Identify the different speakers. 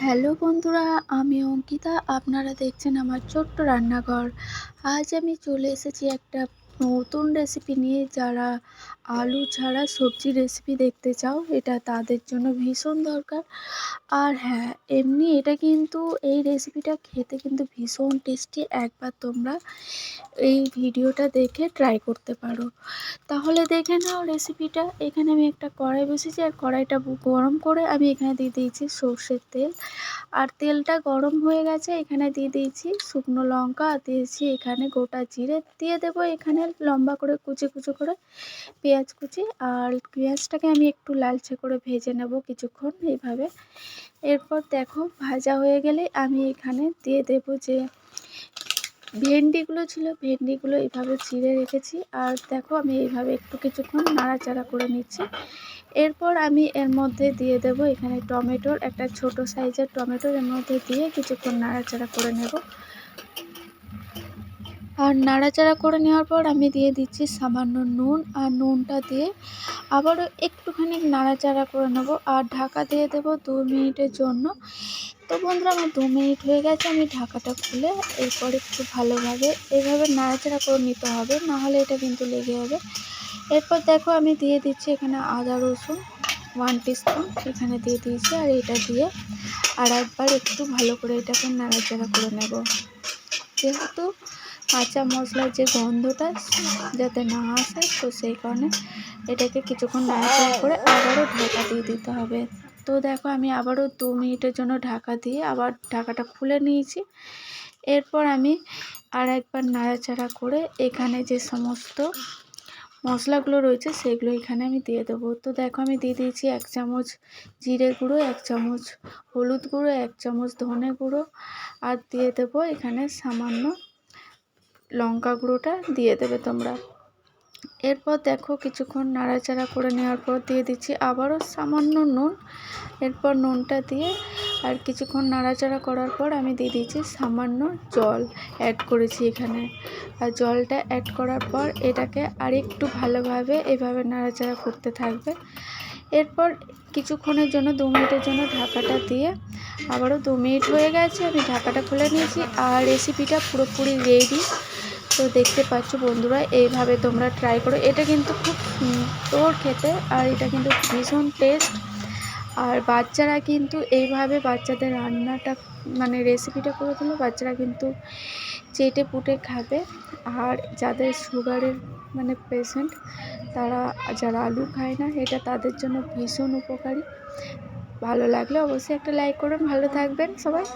Speaker 1: Hello বন্ধুরা আমি অঙ্কিতা। আপনারা দেখছেন আমার ছোট্ট রান্নাঘর। আজ আমি চলে এসেছি একটা নতুন রেসিপি নিয়ে যারা আলু ছাড়া সবজি রেসিপি দেখতে চাও, এটা তাদের জন্য ভীষণ দরকার। আর হ্যাঁ এমনি এটা কিন্তু, এই রেসিপিটা খেতে কিন্তু ভীষণ টেস্টি একবার তোমরা এই ভিডিওটা দেখে ট্রাই করতে পারো। তাহলে দেখে নাও রেসিপিটা এখানে আমি একটা কড়াই বসেছি আর কড়াইটা গরম করে আমি এখানে দিয়ে দিয়েছি সর্ষের তেল। আর তেলটা গরম হয়ে গেছে, এখানে দিয়ে দিয়েছি শুকনো লঙ্কা দিয়েছি এখানে গোটা জিরে। দিয়ে দেবো এখানে লম্বা করে কুচি কুচি করে পেঁয়াজ কুচি, আর পেঁয়াজটাকে আমি একটু লালচে করে ভেজে নেব কিছুক্ষণ এইভাবে। এরপর দেখো ভাজা হয়ে গেলে আমি এখানে দিয়ে দেব যে ভেন্ডিগুলো ছিল, ভেন্ডিগুলো এইভাবে চিড়ে রেখেছি। আর দেখো আমি এইভাবে একটু কিছুক্ষণ নাড়াচাড়া করে নিচ্ছি। এরপর আমি এর মধ্যে দিয়ে দেব এখানে টমেটোর একটা ছোট সাইজের টমেটোর এর মধ্যে দিয়ে কিছুক্ষণ নাড়াচাড়া করে নেব। আর নাড়াচাড়া করে নেওয়ার পর আমি দিয়ে দিচ্ছি সামান্য নুন আর নুনটা দিয়ে আবারও একটুখানি নাড়াচাড়া করে নেব আর ঢাকা দিয়ে দেব দু মিনিটের জন্য। তো বন্ধুরা, আমার দু মিনিট হয়ে গেছে, আমি ঢাকাটা খুলে এরপর একটু ভালোভাবে এভাবে নাড়াচাড়া করে নিতে হবে নাহলে এটা কিন্তু লেগে যাবে। এরপর দেখো, আমি দিয়ে দিচ্ছি এখানে আদা রসুন ওয়ান টিস্পুন এখানে দিয়ে দিয়েছি আর এটা দিয়ে আর একবার একটু ভালো করে এটাকে নাড়াচাড়া করে নেব। যেহেতু কাঁচা মশলার যে গন্ধটা যাতে না আসে, তো সেই কারণে এটাকে কিছুক্ষণ নাড়াচাড়া করে আবারও ঢাকা দিয়ে দিতে হবে। তো দেখো, আমি আবারও দু মিনিটের জন্য ঢাকা দিয়ে আবার ঢাকাটা খুলে নিয়েছি। এরপর আমি আর একবার নাড়াচাড়া করে এখানে যে সমস্ত মশলাগুলো রয়েছে, সেগুলো এখানে আমি দিয়ে দেবো। তো দেখো, আমি দিয়ে দিয়েছি এক চামচ জিরে গুঁড়ো, এক চামচ হলুদ গুঁড়ো, এক চামচ ধনে গুঁড়ো, আর দিয়ে দেবো এখানে সামান্য লঙ্কা গুঁড়োটা দিয়ে দেবে তোমরা। এরপর দেখো কিছুক্ষণ নাড়াচাড়া করে নেওয়ার পর দিয়ে দিচ্ছি আবারও সামান্য নুন। এরপর নুনটা দিয়ে আর কিছুক্ষণ নাড়াচাড়া করার পর আমি দিয়ে দিচ্ছি সামান্য জল অ্যাড করেছি এখানে। আর জলটা অ্যাড করার পর এটাকে আরেকটু ভালোভাবে এভাবে নাড়াচাড়া করতে থাকবে। এরপর কিছুক্ষণের জন্য, দু মিনিটের জন্য ঢাকাটা দিয়ে আবারও দু মিনিট হয়ে গেছে, আমি ঢাকাটা খুলে নিয়েছি। আর রেসিপিটা পুরোপুরি রেডি তো দেখতে পাচ্ছ বন্ধুরা, এইভাবে তোমরা ট্রাই করো। এটা কিন্তু খুব সুন্দর খেতে আর এটা কিন্তু ভীষণ টেস্ট আর বাচ্চারা কিন্তু এইভাবে বাচ্চাদের রান্নাটা মানে রেসিপিটা করে দিলে, বাচ্চারা কিন্তু চেটে পুটে খাবে। আর যাদের সুগারের মানে পেশেন্ট তারা, যারা আলু খায় না, এটা তাদের জন্য ভীষণ উপকারী। ভালো লাগলে অবশ্যই একটা লাইক করুন ভালো থাকবেন সবাই।